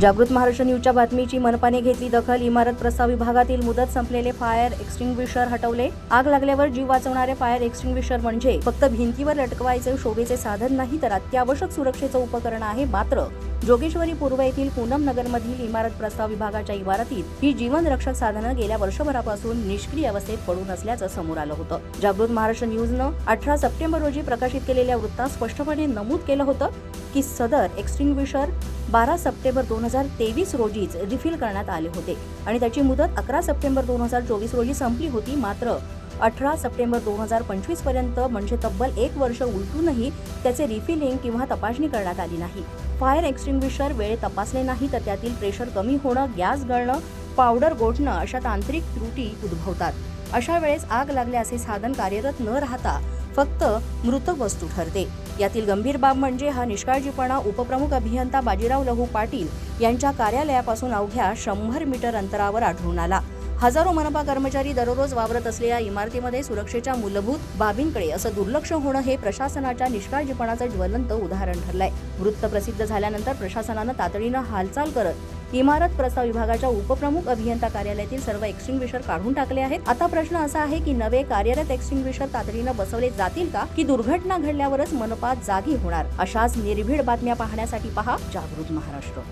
जागृत महाराष्ट्र न्यूजच्या बातमीची मनपाने घेतली दखल. इमारत प्रस्ताव विभागातील मुदत संपलेले फायर एक्स्टिंग्विशर हटवले. आग लागल्यावर जीव वाचवणारे फायर एक्स्टिंग्विशर म्हणजे फक्त भिंतीवर लटकवायचे शोभेचे साधन नाही तर अत्यावश्यक सुरक्षेचं उपकरण आहे मात्र जोगेश्वरी पूर्व येथील पूनम नगरमधील इमारत प्रस्ताव विभागाच्या इमारतीत ही जीवन रक्षक साधनं गेल्या वर्षभरापासून निष्क्रिय अवस्थेत पडून असल्याचं समोर आलं होतं. जागृत महाराष्ट्र न्यूजनं अठरा सप्टेंबर रोजी प्रकाशित केलेल्या वृत्तात स्पष्टपणे नमूद केलं होतं की सदर एक्स्टिंग्विशर बारा सप्टेंबर दोन हजार तेवीस रोजीच रिफिल करण्यात आले होते. आणि त्याची मुदत अकरा सप्टेंबर दोन हजार चोवीस रोजी संपली होती. मात्र अठरा सप्टेंबर दोन हजार पंचवीसपर्यंत म्हणजे तब्बल एक वर्ष उलटूनही त्याचे रिफिलिंग किंवा तपासणी करण्यात आली नाही. फायर एक्स्टिंग्विशर वेळ तपासले नाही तर त्यातील प्रेशर कमी होणं गॅस गळणं पावडर गोठणं अशा तांत्रिक त्रुटी उद्भवतात. अशा वेळेस आग लागले असे साधन कार्यरत न राहता फक्त मृत वस्तू ठरते. यातील गंभीर बाब म्हणजे हा निष्काळजीपणा उपप्रमुख अभियंता बाजीराव लहू पाटील यांच्या कार्यालयापासून अवघ्या शंभर मीटर अंतरावर आढळून आला. हजारो मनपा कर्मचारी दररोज वावरत असलेल्या इमारतीमध्ये सुरक्षेच्या मूलभूत बाबींकडे असं दुर्लक्ष होणं हे प्रशासनाच्या निष्काळजीपणाचं ज्वलंत उदाहरण ठरलंय. वृत्त प्रसिद्ध झाल्यानंतर प्रशासनानं तातडीनं हालचाल करत इमारत प्रस्ताव विभागाच्या उपप्रमुख अभियंता कार्यालयातील सर्व एक्सटिंग्विशर काढून टाकले आहेत. आता प्रश्न असा आहे की नवे कार्यरत एक्सटिंग्विशर तातडीनं बसवले जातील का की दुर्घटना घडल्यावरच मनपा जागी होणार? अशाच निर्भीड बातम्या पाहण्यासाठी पहा जागृत महाराष्ट्र.